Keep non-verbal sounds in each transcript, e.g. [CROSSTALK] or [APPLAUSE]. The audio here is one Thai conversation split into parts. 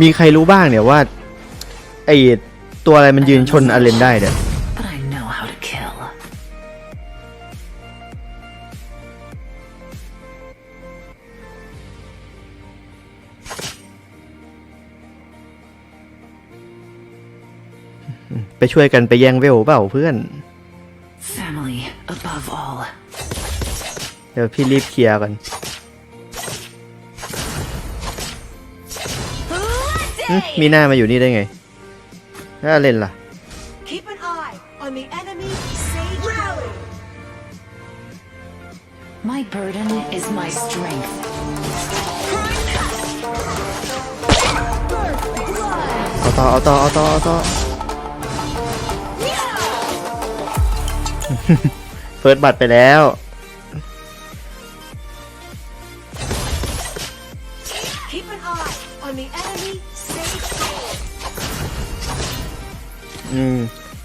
มีใครรู้บ้างเนี่ยว่าไอตัวอะไรมันยืนชนอเลนได้เนี่ย But I know how to kill. ไปช่วยกันไปแย่งเวลเปล่าเพื่อน Family above all. เดี๋ยวพี่รีบเคลียร์กัน หึมีหน้ามาอยู่นี่ได้ไงถ้าเล่นล่ะ Keep an eye on the enemy sage rally. My burden is my strength. เอาต่อเอาต่อเอาต่อเอาต่อเฟิร์สบัตรไปแล้ว Keep an eye on the enemy sage gold. อืม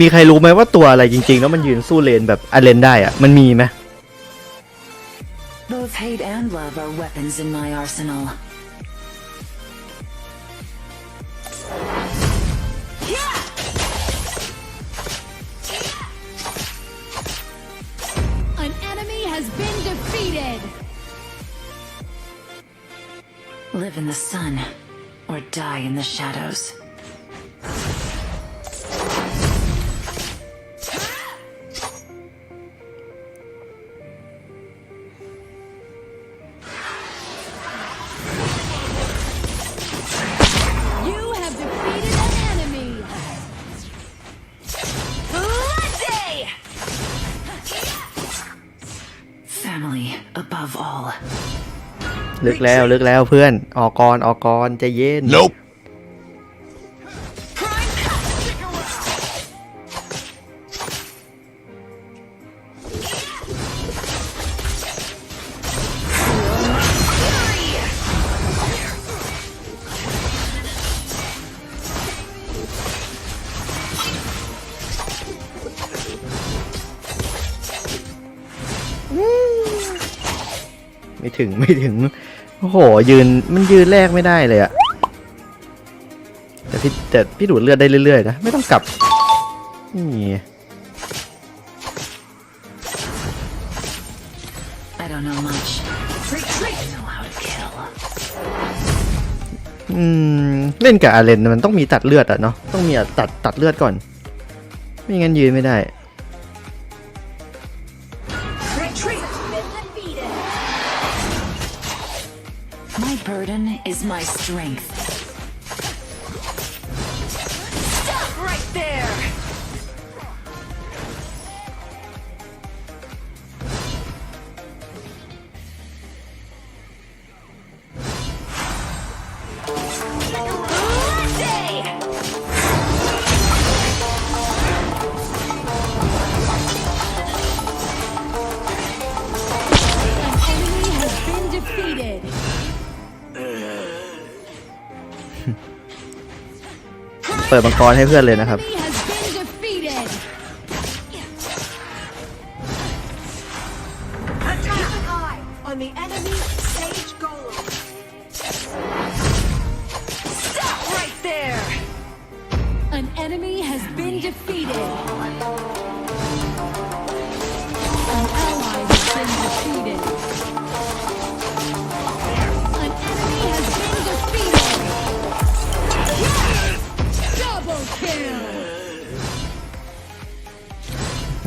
มีใครรู้ไหมว่าตัวอะไรจริงๆ แล้วมันยืนสู้เลนแบบอเลนได้อะมันมีไหม Both hate and love are weapons in my arsenal. or die in the shadows. ลึกแล้วลึกแล้วเพื่อน ออกก่อนออกก่อนใจเย็น Nope. Ừ. ไม่ถึงไม่ถึง โอ้โห ยืนมันยืนแรกไม่ได้เลยอะแต่พี่แต่พี่ดูดเลือดได้เรื่อยๆนะ ไม่ต้องกลับ นี่ I don't know much. Retreat. I know how to kill. อืมเล่นกับอาเลนมันต้องมีตัดเลือดอะเนาะต้องมีตัดตัดเลือดก่อน ไม่งั้นยืนไม่ได้ is my strength. เปิดมังกรให้เพื่อนเลยนะครับ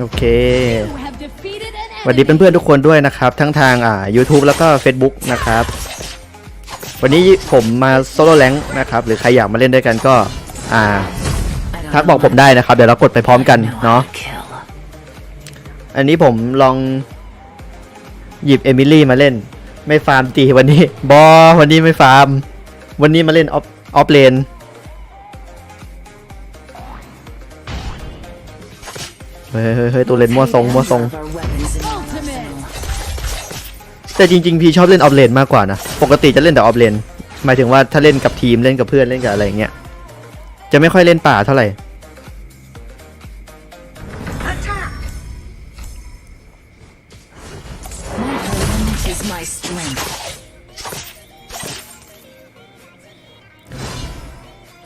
โอเค You have defeated an สวัสดี enemy. เพื่อนๆทุกคนด้วยนะครับ ทั้งทางอ่า YouTube แล้วก็ Facebook นะครับ วันนี้ผมมาโซโล่แลงนะครับ หรือใครอยากมาเล่นด้วยกันก็ อ่า I don't ทัก know บอกผม much. ได้นะครับ เดี๋ยวเรากดไปพร้อมกัน I know how เนาะ to kill. อันนี้ผมลองหยิบเอมิลี่มาเล่น ไม่ฟาร์มตีวันนี้บอวันนี้ไม่ฟาร์ม วันนี้มาเล่นออฟออฟเลน เฮ้ยเฮ้ยเฮ้ตัวเลนมั่วทรงมั่วทรง แต่จริงๆ พี่ชอบเล่นออฟเลนมากกว่านะ ปกติจะเล่นแต่ออฟเลน หมายถึงว่าถ้าเล่นกับทีมเล่นกับเพื่อนเล่นกับอะไรอย่างเงี้ย จะไม่ค่อยเล่นป่าเท่าไหร่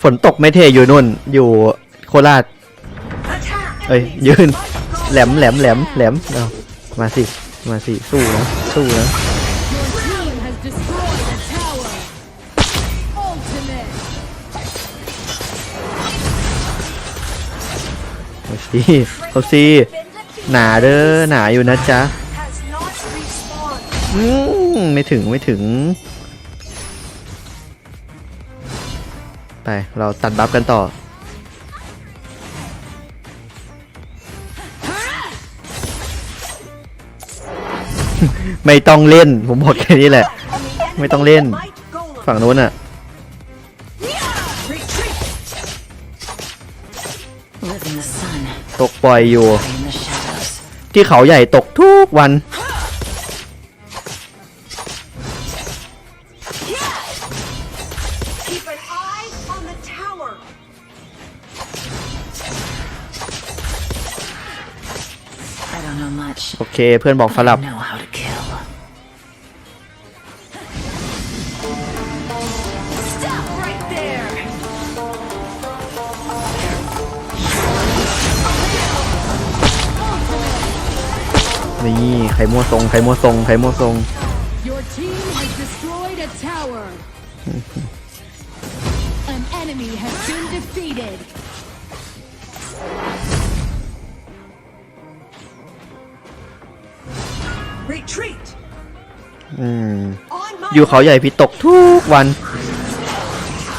ฝนตกไม่เทอยู่นู่น อยู่โคราช เอ้ยยืนแหลมแหลมแหลมแหลมเอามาสิมาสิสู้นะสู้นะเอาสิเอาสิหนาเด้อหนาอยู่นะจ๊ะอืมไม่ถึงไม่ถึง ไป เราตัดบัฟกันต่อ ไม่ต้องเล่น ผมบอกแค่นี้แหละ On the enemy ไม่ต้องเล่น might golem. ฝั่งนู้นอะ Retreat! Live in the sun ตกปล่อยอยู่ or in the shadows. ที่เขาใหญ่ตกทุกวัน Keep an eye on the tower. I don't know much. โอเค เพื่อนบอกส but ลั I บ วทรงไข่มั่วทรงไข่มั่วทรง Your team has destroyed a tower. An enemy has been defeated. Retreat! อืม On my อยู่เขาใหญ่พี่ตกทุกวัน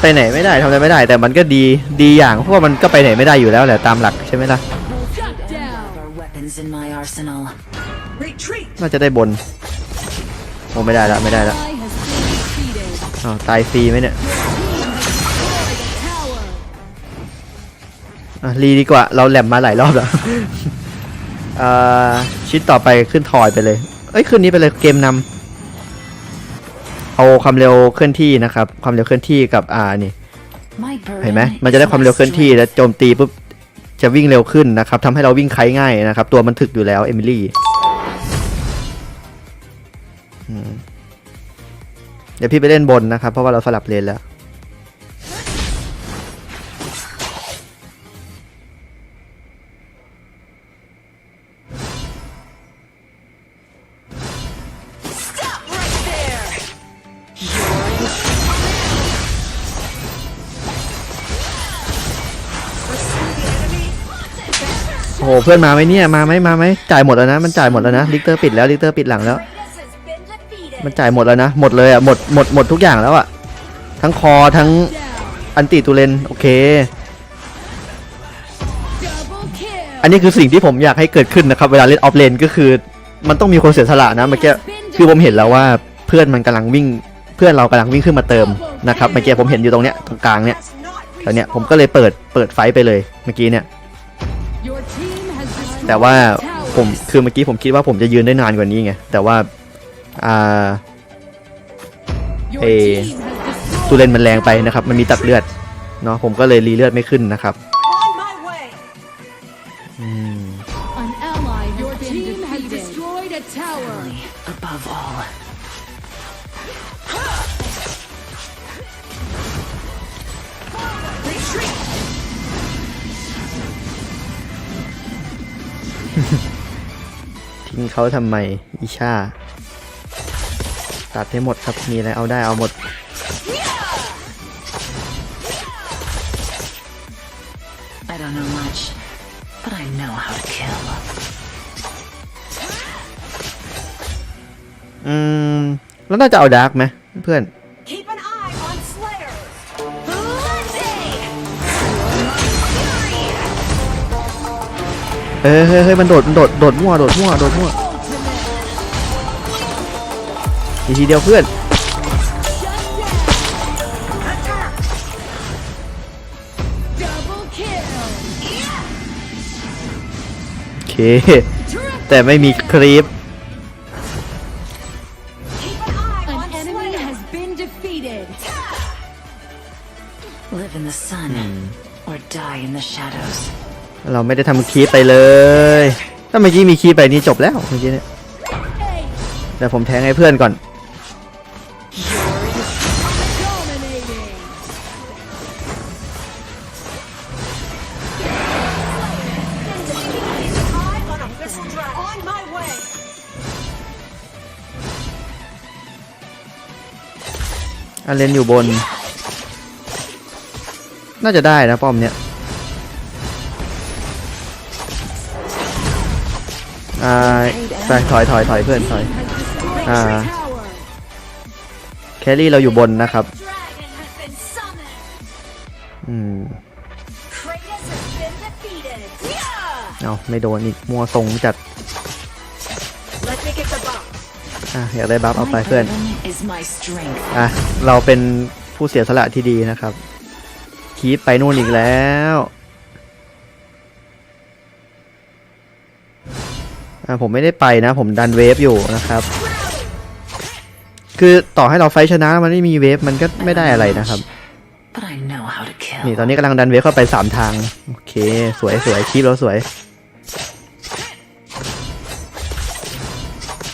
ไปไหนไม่ได้ทำอะไรไม่ได้ แต่มันก็ดีดีอย่างเพราะว่ามันก็ไปไหนไม่ได้อยู่แล้วแหละตามหลักใช่ไหมล่ะ Shut down. There are weapons in my arsenal. Retreat! น่าจะได้บนโอ้ไม่ได้ละไม่ได้ละ Ally has been defeated. อ้าวตายฟรีไหมเนี่ย Tower. อะรีดีกว่าเราแหลมมาหลายรอบแล้วอ่าชิ้นต่อไปขึ้นทอยไปเลย เอ้ยขึ้นนี้ไปเลยเกมนำเอาความเร็วเคลื่อนที่นะครับ ความเร็วเคลื่อนที่กับอ่านี่ My burden เห็นไหมมันจะได้ is ความ my เร็วเคลื่อนที่ strength. แล้วโจมตีปุ๊บจะวิ่งเร็วขึ้นนะครับทำให้เราวิ่งไคล้ง่ายนะครับ ตัวมันถึกอยู่แล้วเอมิลี่ เดี๋ยวพี่ไปเล่นบนนะครับ เพราะว่าเราสลับเลนแล้ว โอ้โห เพื่อนมาไหมเนี่ย มาไหมมาไหมจ่ายหมดแล้วนะ มันจ่ายหมดแล้วนะ ลิกเตอร์ปิดแล้ว ลิกเตอร์ปิดหลังแล้ว มันจ่ายหมดแล้วนะ หมดเลยอะ หมด หมด หมดทุกอย่างแล้วอะ ทั้งคอ ทั้งอันติตูเลน โอเค อันนี้คือสิ่งที่ผมอยากให้เกิดขึ้นนะครับ เวลาเล่นออฟเลนก็คือ มันต้องมีคนเสียสละนะเมื่อกี้ คือผมเห็นแล้วว่าเพื่อนมันกำลังวิ่ง เพื่อนเรากำลังวิ่งขึ้นมาเติมนะครับ เมื่อกี้ผมเห็นอยู่ตรงเนี้ย ตรงกลางเนี้ยแล้วเนี่ยผมก็เลยเปิด เปิดไฟไปเลย เมื่อกี้เนี่ย แต่ว่าผม คือเมื่อกี้ผมคิดว่าผมจะยืนได้นานกว่านี้ไง แต่ว่า อ่า Your เอ่อ team has destroyed ตูเลนมันแรงไปนะครับ มันมีตัดเลือดเนาะผมก็เลยรีเลือดไม่ขึ้นนะครับ on my way. อืม An ally Your team has destroyed a tower. Above all. Retreat! ทิ้งเขาทำไม อิชา ตัดให้หมดครับมีอะไรเอาได้เอาหมด I don't know much, but I know how to kill. อืม แล้วน่าจะเอาดาร์กไหมเพื่อน Keep an eye on Slayer. Lundy! Fury! เฮ้ยเฮ้ยเฮ้ยมันโดดมันโดดโดดมั่วโดดมั่วโดดมั่ว อีกทีเดียวเพื่อน Shut down. Attack! Double kill. โอเค Triple แต่ไม่มีคลิป Keep an eye An on enemy Slayer. has been defeated. Live in the sun or die in the shadows. เราไม่ได้ทำคลิปไปเลย ถ้าเมื่อกี้มีคลิปไปนี่จบแล้วเมื่อกี้เนี่ย Hey, แต่ผมแทงให้เพื่อนก่อน อันเลนอยู่บน น่าจะได้นะป้อมเนี้ยอ่าไปถอยถอยถอยเพื่อนถอยอ่าแครี่เราอยู่บนนะครับ อืมเอาไม่โดนอีกมัวทรงจัด อะอยากได้บัฟเอาไป My เพื่อน burden is my strength. อะ เราเป็นผู้เสียสละที่ดีนะครับ คีปไปนู่นอีกแล้วอะผมไม่ได้ไปนะ ผมดันเวฟอยู่นะครับ คือต่อให้เราไฟท์ชนะมันไม่มีเวฟมันก็ไม่ได้อะไรนะครับ But I know how to kill. นี่ตอนนี้กำลังดันเวฟเข้าไปสามทาง โอเค สวยสวยคีปเราสวย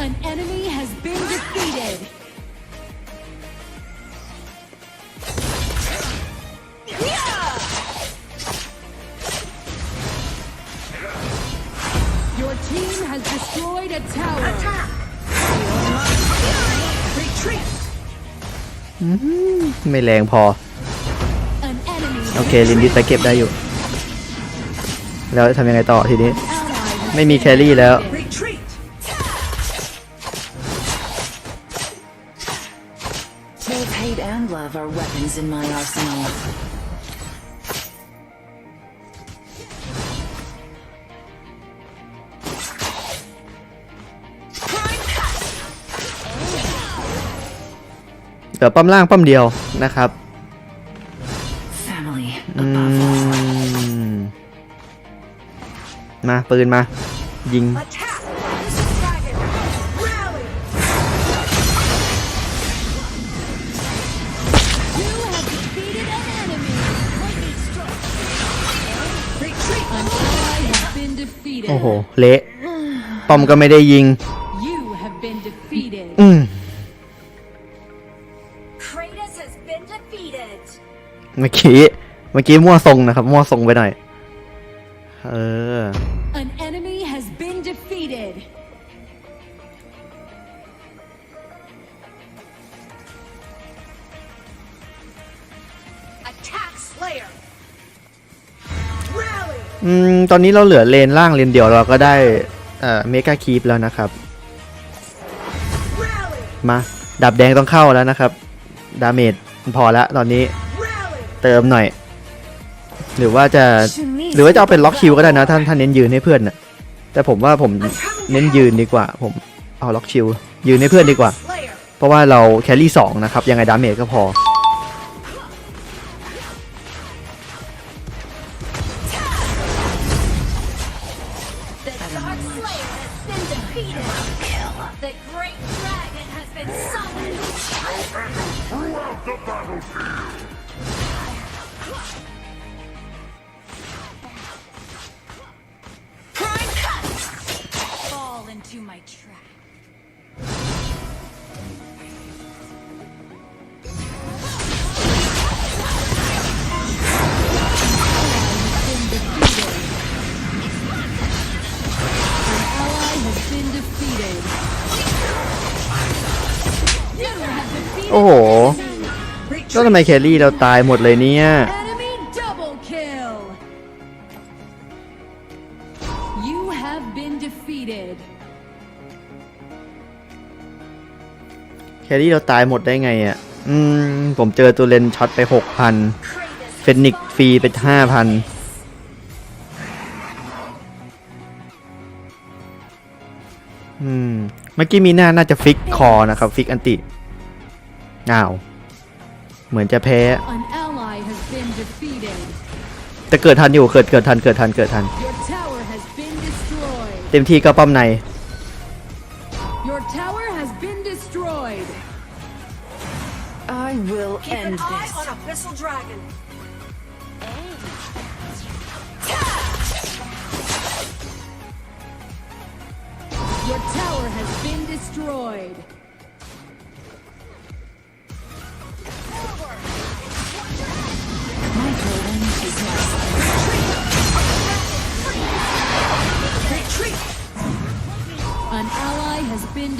An enemy has been defeated. Your team has destroyed a tower. Retreat. ไม่แรงพอ An enemy โอเค ลินดิสไปเก็บได้อยู่ แล้วทำยังไงต่อทีนี้ ally ไม่มีแครี่แล้ว Retreat. Weapons in my arsenal. Prime cut. เหลือป้อมล่างป้อมเดียวนะครับ Family อื above all. ม มาปืนมา ยิง Attack. โอ้โห เละป้อมก็ไม่ได้ยิง You have been defeated. อืม Kratos has been defeated. เมื่อกี้ เมื่อกี้มั่วทรงนะครับ มั่วทรงไปหน่อย เออ An enemy has been defeated. อืมตอนนี้เราเหลือเลนล่างเลนเดียวเราก็ได้เอ่อเมกาคีปแล้วนะครับ มาดับแดงต้องเข้าแล้วนะครับ ดาเมจพอละตอนนี้เติมหน่อย หรือว่าจะหรือว่าจะเอาเป็นล็อกคิวก็ได้นะท่านท่านเน้นยืนให้เพื่อนนะแต่ผมว่าผมเน้นยืนดีกว่า ผมเอาล็อกคิวยืนให้เพื่อนดีกว่า เพราะว่าเราแครี่สองนะครับยังไงดาเมจก็พอ โอ้โห แล้วทำไมแครี่เราตายหมดเลยเนี่ย enemy double kill. You have been defeated. แครี่เราตายหมดได้ไงอะ อืม ผมเจอตัวเลนช็อตไปหกพัน Kratos เฟนิกฟรีไปห้าพันอืม เมื่อกี้มีหน้าน่าจะฟิกคอนะครับ ฟิกอันติ อ้าว เหมือนจะแพ้ An ally has been defeated. แต่เกิดทันอยู่เกิดเกิดทันเกิดทันเกิดทัน Your tower has been destroyed. เต็มที่ก็ป้อมใน Your tower has been destroyed. I will Keep end an eye this. on Abyssal Dragon. Your tower has been destroyed.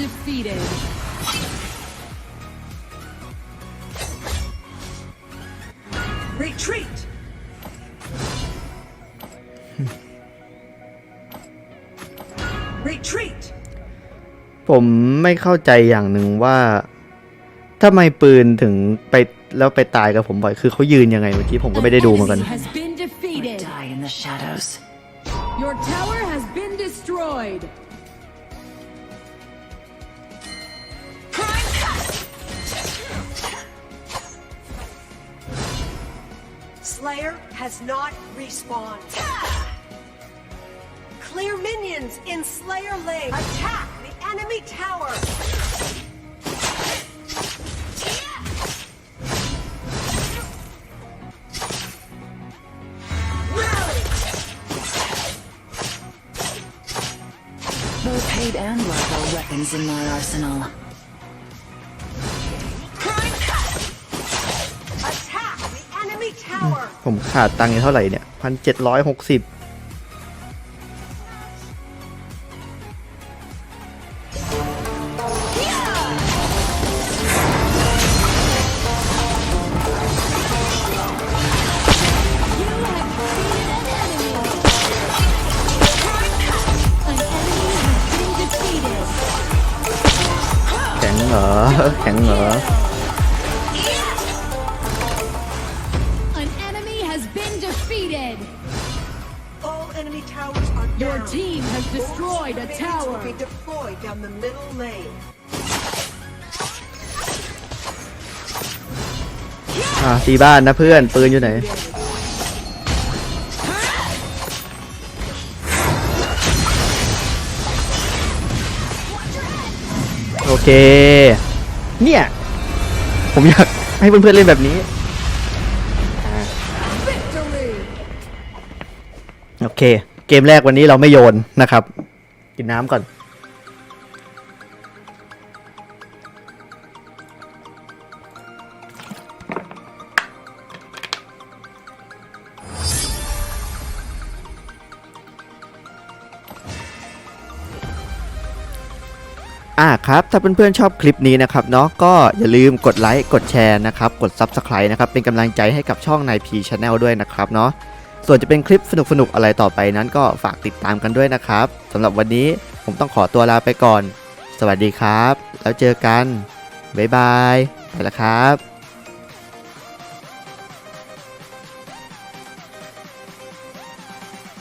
Defeated. Retreat! Retreat! ผมไม่เข้าใจอย่างหนึ่งว่าทำไมปืนถึงไปแล้วไปตายกับผมบ่อย คือเขายืนยังไงเมื่อกี้ผมก็ไม่ได้ดูเหมือนกัน enemy has been or defeated. die in the shadows. Your tower has been destroyed. Slayer has not respawned. [LAUGHS] Clear minions in Slayer Lane. Attack the enemy tower. Both hate and are weapons in my arsenal. ผมขาดตังค์อยู่เท่าไหร่เนี่ยพันเจ็ดร้อยหกสิบ destroyed a Minions tower. will be deployed down the middle lane. อ่าตีบ้านนะเพื่อนปืนอยู่ไหน โอเค เนี่ย ผมอยากให้เพื่อนๆเล่นแบบนี้ Victory. โอเค เกมแรกวันนี้เราไม่โยนนะครับ กินน้ำก่อน อ่าครับ ถ้าเพื่อนๆชอบคลิปนี้นะครับเนาะก็อย่าลืมกดไลค์ กดแชร์นะครับ กด Subscribe นะครับ เป็นกำลังใจให้กับช่องนายพีชแนลด้วยนะครับเนาะ ส่วนจะเป็นคลิปสนุกๆอะไรต่อไปนั้นก็ฝากติดตามกันด้วยนะครับสำหรับวันนี้ผมต้องขอตัวลาไปก่อน สวัสดีครับ แล้วเจอกัน บ๊ายบาย ไปแล้วครับ